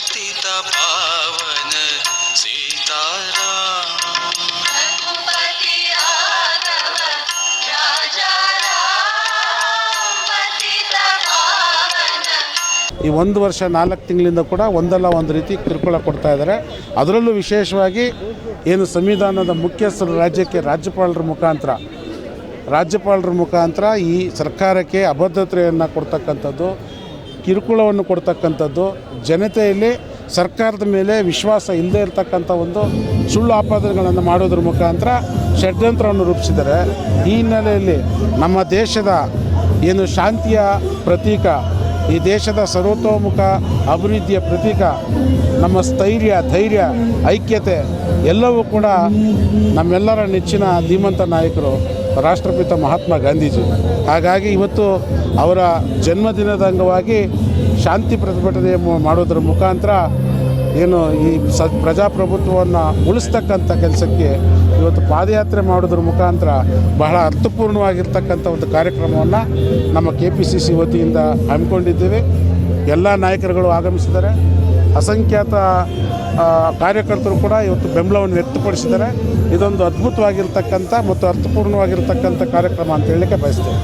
पावन सीताराम रघुपति राघव राजा राम पतित पावन ಈ ಒಂದು ವರ್ಷ ನಾಲ್ಕು ತಿಂಗಳಿಂದ ಕೂಡ ಒಂದಲ್ಲ ಒಂದು ರೀತಿ ಕಿರುಕುಳ ಕೊಡ್ತಾ ಇದ್ದಾರೆ ಅದರಲ್ಲೂ ವಿಶೇಷವಾಗಿ ಏನು ಸಂವಿಧಾನದ ಮುಖ್ಯಸ್ಥರು ರಾಜ್ಯಕ್ಕೆ ರಾಜ್ಯಪಾಲರ ಮುಖಾಂತರ ರಾಜ್ಯಪಾಲರ ಮುಖಾಂತರ ಈ ಸರ್ಕಾರಕ್ಕೆ ಅಭದ್ರತೆಯನ್ನು ಕೊಡ್ತಕ್ಕಂಥದ್ದು ಕಿರುಕುಳವನ್ನು ಕೊಡ್ತಕ್ಕಂಥದ್ದು, ಜನತೆಯಲ್ಲಿ ಸರ್ಕಾರದ ಮೇಲೆ ವಿಶ್ವಾಸ ಇಲ್ಲದೆ ಇರತಕ್ಕಂಥ ಒಂದು ಸುಳ್ಳು ಆಪಾದನೆಗಳನ್ನು ಮಾಡೋದ್ರ ಮುಖಾಂತರ ಷಡ್ಯಂತ್ರವನ್ನು ರೂಪಿಸಿದರೆ ಈ ಹಿನ್ನೆಲೆಯಲ್ಲಿ ನಮ್ಮ ದೇಶದ ಏನು ಶಾಂತಿಯ ಪ್ರತೀಕ, ಈ ದೇಶದ ಸರ್ವತೋಮುಖ ಅಭಿವೃದ್ಧಿಯ ಪ್ರತೀಕ, ನಮ್ಮ ಸ್ಥೈರ್ಯ, ಧೈರ್ಯ, ಐಕ್ಯತೆ, ಎಲ್ಲವೂ ಕೂಡ ನಮ್ಮೆಲ್ಲರ ನೆಚ್ಚಿನ ಧೀಮಂತ ನಾಯಕರು. ರಾಷ್ಟ್ರಪಿತ ಮಹಾತ್ಮ ಗಾಂಧೀಜಿ. ಹಾಗಾಗಿ ಇವತ್ತು ಅವರ ಜನ್ಮದಿನದ ಅಂಗವಾಗಿ ಶಾಂತಿ ಪ್ರತಿಭಟನೆ ಮಾಡೋದ್ರ ಮುಖಾಂತರ ಏನು ಈ ಸ, ಪ್ರಜಾಪ್ರಭುತ್ವವನ್ನು ಉಳಿಸ್ತಕ್ಕಂಥ ಕೆಲಸಕ್ಕೆ ಇವತ್ತು ಪಾದಯಾತ್ರೆ ಮಾಡೋದ್ರ ಮುಖಾಂತರ ಬಹಳ ಅರ್ಥಪೂರ್ಣವಾಗಿರ್ತಕ್ಕಂಥ ಒಂದು ಕಾರ್ಯಕ್ರಮವನ್ನು ನಮ್ಮ ಕೆ ಪಿ ಸಿ ಸಿ ವತಿಯಿಂದ ಹಮ್ಮಿಕೊಂಡಿದ್ದೇವೆ. ಎಲ್ಲ ನಾಯಕರುಗಳು ಆಗಮಿಸಿದ್ದಾರೆ. ಅಸಂಖ್ಯಾತ ಕಾರ್ಯಕರ್ತರು ಕೂಡ ಇವತ್ತು ಬೆಂಬಲವನ್ನು ವ್ಯಕ್ತಪಡಿಸಿದ್ದಾರೆ. ಇದೊಂದು ಅದ್ಭುತವಾಗಿರ್ತಕ್ಕಂಥ ಮತ್ತು ಅರ್ಥಪೂರ್ಣವಾಗಿರ್ತಕ್ಕಂಥ ಕಾರ್ಯಕ್ರಮ ಅಂತ ಹೇಳಲಿಕ್ಕೆ ಬಯಸ್ತೇವೆ